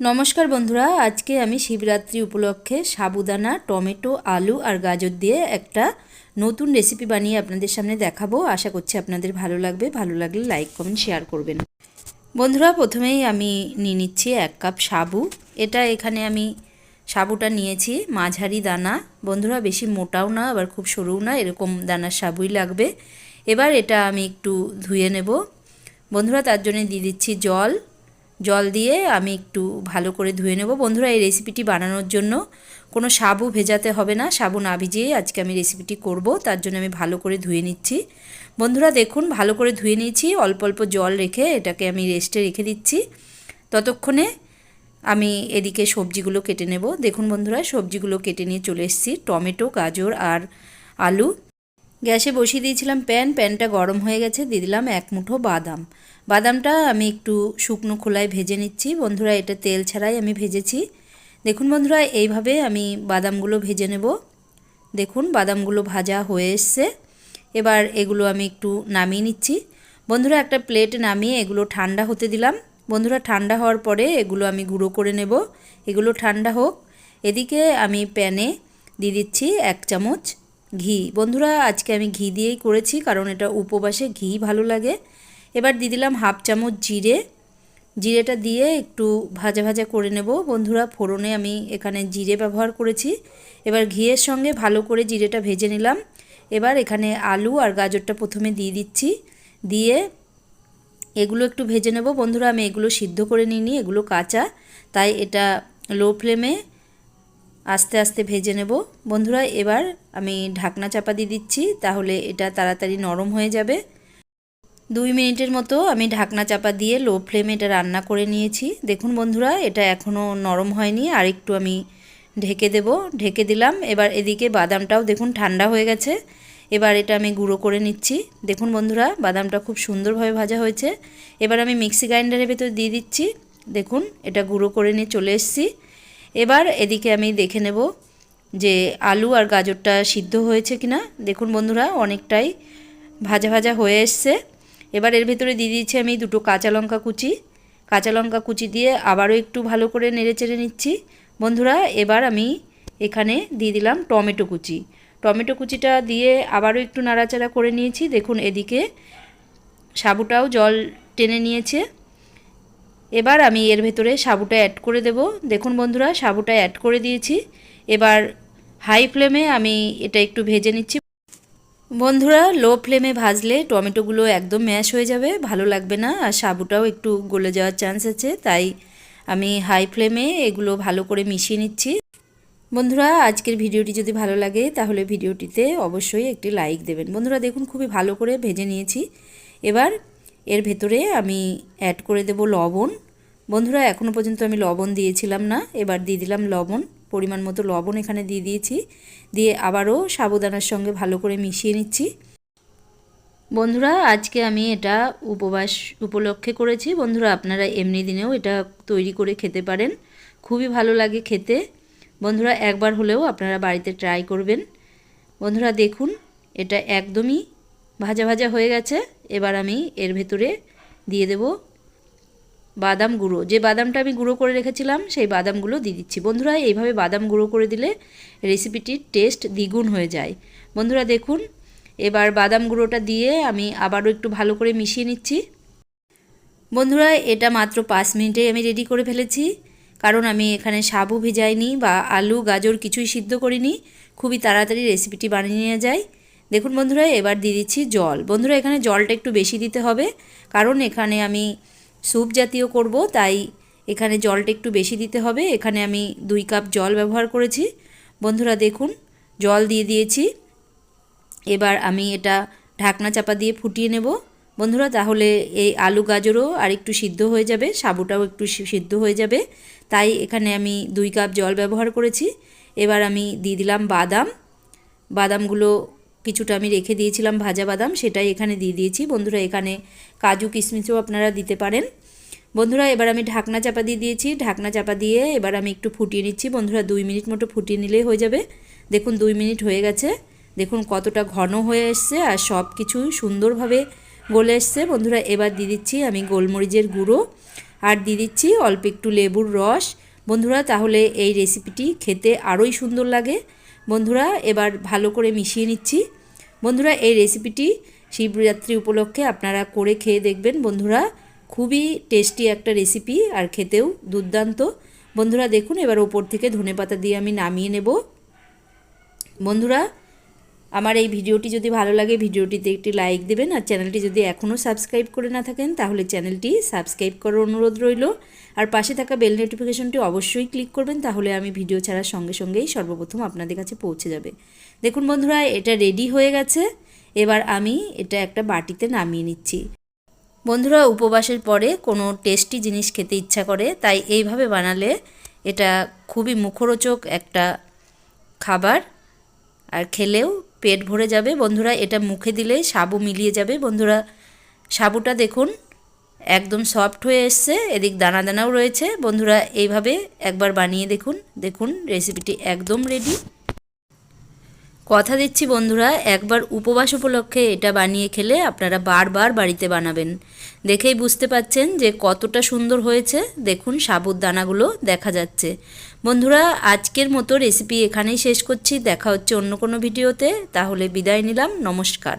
নমস্কার বন্ধুরা, আজকে আমি শিবরাত্রি উপলক্ষে সাবুদানা, টমেটো, আলু আর গাজর দিয়ে একটা নতুন রেসিপি বানিয়ে আপনাদের সামনে দেখাবো। আশা করছি আপনাদের ভালো লাগবে। ভালো লাগলে লাইক কমেন্ট শেয়ার করবেন। বন্ধুরা, প্রথমেই আমি নিয়ে নিচ্ছি এক কাপ সাবু। এটা এখানে আমি সাবুটা নিয়েছি, মাঝারি দানা। বন্ধুরা, বেশি মোটাও না, আবার খুব সরুও না, এরকম দানার সাবুই লাগবে। এবার এটা আমি একটু ধুয়ে নেব। বন্ধুরা, তার জন্য দিয়ে দিচ্ছি জল। জল দিয়ে আমি একটু ভালো করে ধুয়ে নেব। বন্ধুরা, এই রেসিপিটি বানানোর জন্য কোনো সাবু ভেজাতে হবে না। সাবু না ভিজিয়েই আজকে আমি রেসিপিটি করব, তার জন্য আমি ভালো করে ধুয়ে নিচ্ছি। বন্ধুরা, দেখুন, ভালো করে ধুয়ে নিয়েছি। অল্প অল্প জল রেখে এটাকে আমি রেস্টে রেখে দিচ্ছি। ততক্ষণে আমি এদিকে সবজিগুলো কেটে নেব। দেখুন বন্ধুরা, সবজিগুলো কেটে নিয়ে চলে এসেছি। টমেটো, গাজর আর আলু। গ্যাসে বসিয়ে দিয়েছিলাম প্যান। প্যানটা গরম হয়ে গেছে। দিয়ে দিলাম এক মুঠো বাদাম। বাদামটা আমি একটু শুকনো খোলায় ভেজে নিচ্ছি। বন্ধুরা, এটা তেল ছাড়াই আমি ভেজেছি। দেখুন বন্ধুরা, এইভাবে আমি বাদামগুলো ভেজে নেব। দেখুন, বাদামগুলো ভাজা হয়ে এসছে। এবার এগুলো আমি একটু নামিয়ে নিচ্ছি। বন্ধুরা, একটা প্লেট নামিয়ে এগুলো ঠান্ডা হতে দিলাম। বন্ধুরা, ঠান্ডা হওয়ার পরে এগুলো আমি গুঁড়ো করে নেব। এগুলো ঠান্ডা হোক। এদিকে আমি প্যানে দিয়ে দিচ্ছি এক চামচ ঘি। বন্ধুরা, আজকে আমি ঘি দিয়েই করেছি, কারণ এটা উপবাসে ঘি ভালো লাগে। এবার দিয়ে দিলাম হাফ চামচ জিরে। জিরেটা দিয়ে একটু ভাজা ভাজা করে নেব। বন্ধুরা, ফোড়নে আমি এখানে জিরে ব্যবহার করেছি। এবার ঘিয়ের সঙ্গে ভালো করে জিরেটা ভেজে নিলাম। এবার এখানে আলু আর গাজরটা প্রথমে দিয়ে দিচ্ছি। দিয়ে এগুলো একটু ভেজে নেব। বন্ধুরা, আমি এগুলো সিদ্ধ করে নিইনি, এগুলো কাঁচা, তাই এটা লো ফ্লেমে আস্তে আস্তে ভেজে নেব। বন্ধুরা, এবার আমি ঢাকনা চাপা দিয়ে দিচ্ছি, তাহলে এটা তাড়াতাড়ি নরম হয়ে যাবে। দুই মিনিটের মতো আমি ঢাকনা চাপা দিয়ে লো ফ্লেমে এটা রান্না করে নিয়েছি। দেখুন বন্ধুরা, এটা এখনও নরম হয়নি, আর একটু আমি ঢেকে দেব। ঢেকে দিলাম, এবার এদিকে বাদামটাও দেখুন ঠান্ডা হয়ে গেছে। এবার এটা আমি গুঁড়ো করে নিচ্ছি। দেখুন বন্ধুরা, বাদামটা খুব সুন্দরভাবে ভাজা হয়েছে। এবার আমি মিক্সি গ্রাইন্ডারের ভেতর দিয়ে দিচ্ছি। দেখুন, এটা গুঁড়ো করে নিয়ে চলে এসেছি। এবার এদিকে আমি দেখে নেব যে আলু আর গাজরটা সিদ্ধ হয়েছে কিনা। দেখুন বন্ধুরা, অনেকটাই ভাজা ভাজা হয়ে এসছে। এবার এর ভেতরে দিয়ে দিচ্ছি আমি দুটো কাঁচা লঙ্কা কুচি। কাঁচা লঙ্কা কুচি দিয়ে আবারও একটু ভালো করে নেড়ে চেড়ে নিচ্ছি। বন্ধুরা, এবার আমি এখানে দিয়ে দিলাম টমেটো কুচি। টমেটো কুচিটা দিয়ে আবারও একটু নাড়াচাড়া করে নিয়েছি। দেখুন, এদিকে সাবুটাও জল টেনে নিয়েছে। এবার আমি এর ভেতরে সাবুটা অ্যাড করে দেব। দেখুন বন্ধুরা, সাবুটা অ্যাড করে দিয়েছি। এবার হাই ফ্লেমে আমি এটা একটু ভেজে নিচ্ছি। বন্ধুরা, লো ফ্লেমে ভাজলে টমেটোগুলো একদম ম্যাশ হয়ে যাবে, ভালো লাগবে না, আর সাবুটাও একটু গলে যাওয়ার চান্স আছে, তাই আমি হাই ফ্লেমে এগুলো ভালো করে মিশিয়ে নিচ্ছি। বন্ধুরা, আজকের ভিডিওটি যদি ভালো লাগে, তাহলে ভিডিওটিতে অবশ্যই একটি লাইক দেবেন। বন্ধুরা, দেখুন, খুবই ভালো করে ভেজে নিয়েছি। এবার এর ভেতরে আমি অ্যাড করে দেব লবণ। বন্ধুরা এখনও পর্যন্ত আমি লবণ দিয়েছিলাম না, এবার দিয়ে দিলাম লবণ। পরিমাণ মতো লবণ এখানে দিয়ে দিয়েছি। দিয়ে আবারও সাবুদানার সঙ্গে ভালো করে মিশিয়ে নিচ্ছি। বন্ধুরা, আজকে আমি এটা উপবাস উপলক্ষে করেছি। বন্ধুরা, আপনারা এমনি দিনেও এটা তৈরি করে খেতে পারেন। খুবই ভালো লাগে খেতে। বন্ধুরা, একবার হলেও আপনারা বাড়িতে ট্রাই করবেন। বন্ধুরা, দেখুন, এটা একদমই ভাজা ভাজা হয়ে গেছে। এবার আমি এর ভেতরে দিয়ে দেব বাদাম গুঁড়ো। যে বাদামটা আমি গুঁড়ো করে রেখেছিলাম, সেই বাদামগুলো দিয়ে দিচ্ছি। বন্ধুরা, এইভাবে বাদাম গুঁড়ো করে দিলে রেসিপিটির টেস্ট দ্বিগুণ হয়ে যায়। বন্ধুরা, দেখুন, এবার বাদাম গুঁড়োটা দিয়ে আমি আবারও একটু ভালো করে মিশিয়ে নিচ্ছি। বন্ধুরা, এটা মাত্র পাঁচ মিনিটে আমি রেডি করে ফেলেছি। কারণ আমি এখানে সাবু ভেজাইনি বা আলু, গাজর কিছুই সিদ্ধ করিনি। খুবই তাড়াতাড়ি রেসিপিটি বানিয়ে নিয়ে যায়। দেখুন বন্ধুরা, এবার দিয়ে দিচ্ছি জল। বন্ধুরা, এখানে জলটা একটু বেশি দিতে হবে। কারণ এখানে আমি স্যুপ জাতীয় করব, তাই এখানে জলটা একটু বেশি দিতে হবে। এখানে আমি দুই কাপ জল ব্যবহার করেছি। বন্ধুরা দেখুন, জল দিয়ে দিয়েছি। এবার আমি এটা ঢাকনা চাপা দিয়ে ফুটিয়ে নেব। বন্ধুরা, তাহলে এই আলু গাজরও আর একটু সিদ্ধ হয়ে যাবে, সাবুটাও একটু সিদ্ধ হয়ে যাবে। তাই এখানে আমি দুই কাপ জল ব্যবহার করেছি। এবার আমি দিয়ে দিলাম বাদাম। বাদামগুলো কিছুটা আমি রেখে দিয়েছিলাম ভাজা বাদাম, সেটাই এখানে দিয়ে দিয়েছি। বন্ধুরা, এখানে কাজু কিশমিশও আপনারা দিতে পারেন। বন্ধুরা, এবার আমি ঢাকনা চাপা দিয়ে দিয়েছি। ঢাকনা চাপা দিয়ে এবার আমি একটু ফুটিয়ে নিচ্ছি। বন্ধুরা, দুই মিনিট মতো ফুটিয়ে নিলেই হয়ে যাবে। দেখুন, দুই মিনিট হয়ে গেছে। দেখুন, কতটা ঘন হয়ে এসছে আর সব কিছুই সুন্দরভাবে গলে এসছে। বন্ধুরা, এবার দিয়ে দিচ্ছি আমি গোলমরিচের গুঁড়ো। আর দিয়ে দিচ্ছি অল্প একটু লেবুর রস। বন্ধুরা, তাহলে এই রেসিপিটি খেতে আরোই সুন্দর লাগে। বন্ধুরা, এবার ভালো করে মিশিয়ে নিচ্ছি। বন্ধুরা, এই রেসিপিটি শিবরাত্রি উপলক্ষে আপনারা করে খেয়ে দেখবেন। বন্ধুরা খুবই টেস্টি একটা রেসিপি আর খেতেও দুর্দান্ত। বন্ধুরা দেখুন, এবার ওপর থেকে ধনেপাতা দিয়ে আমি নামিয়ে নেব। বন্ধুরা, আমার এই ভিডিওটি যদি ভালো লাগে, ভিডিওটিতে একটি লাইক দেবেন আর চ্যানেলটি যদি এখনও সাবস্ক্রাইব করে না থাকেন, তাহলে চ্যানেলটি সাবস্ক্রাইব করার অনুরোধ রইল। আর পাশে থাকা বেল নোটিফিকেশনটি অবশ্যই ক্লিক করবেন, তাহলে আমি ভিডিও ছাড়ার সঙ্গে সঙ্গেই সর্বপ্রথম আপনাদের কাছে পৌঁছে যাবে। দেখুন বন্ধুরা, এটা রেডি হয়ে গেছে। এবার আমি এটা একটা বাটিতে নামিয়ে নিচ্ছি। বন্ধুরা, উপবাসের পরে কোনো টেস্টি জিনিস খেতে ইচ্ছা করে, তাই এইভাবে বানালে এটা খুবই মুখরোচক একটা খাবার। আর খেলেও পেট ভরে যাবে। বন্ধুরা, এটা মুখে দিলে সাবু মিলিয়ে যাবে। বন্ধুরা, সাবুটা দেখুন, একদম সফট হয়ে এসছে। এদিক দানা দানাও রয়েছে। বন্ধুরা, এইভাবে একবার বানিয়ে দেখুন। দেখুন, রেসিপিটি একদম রেডি কথা দিচ্ছি বন্ধুরা, একবার উপবাস উপলক্ষে এটা বানিয়ে খেলে আপনারা বারবার বাড়িতে বানাবেন। দেখেই বুঝতে পাচ্ছেন যে কতটা সুন্দর হয়েছে। দেখুন সাবুর দানাগুলো দেখা যাচ্ছে। বন্ধুরা, আজকের মতো রেসিপি এখানেই শেষ করছি। দেখা হচ্ছে অন্য কোনো ভিডিওতে। তাহলে বিদায় নিলাম। নমস্কার।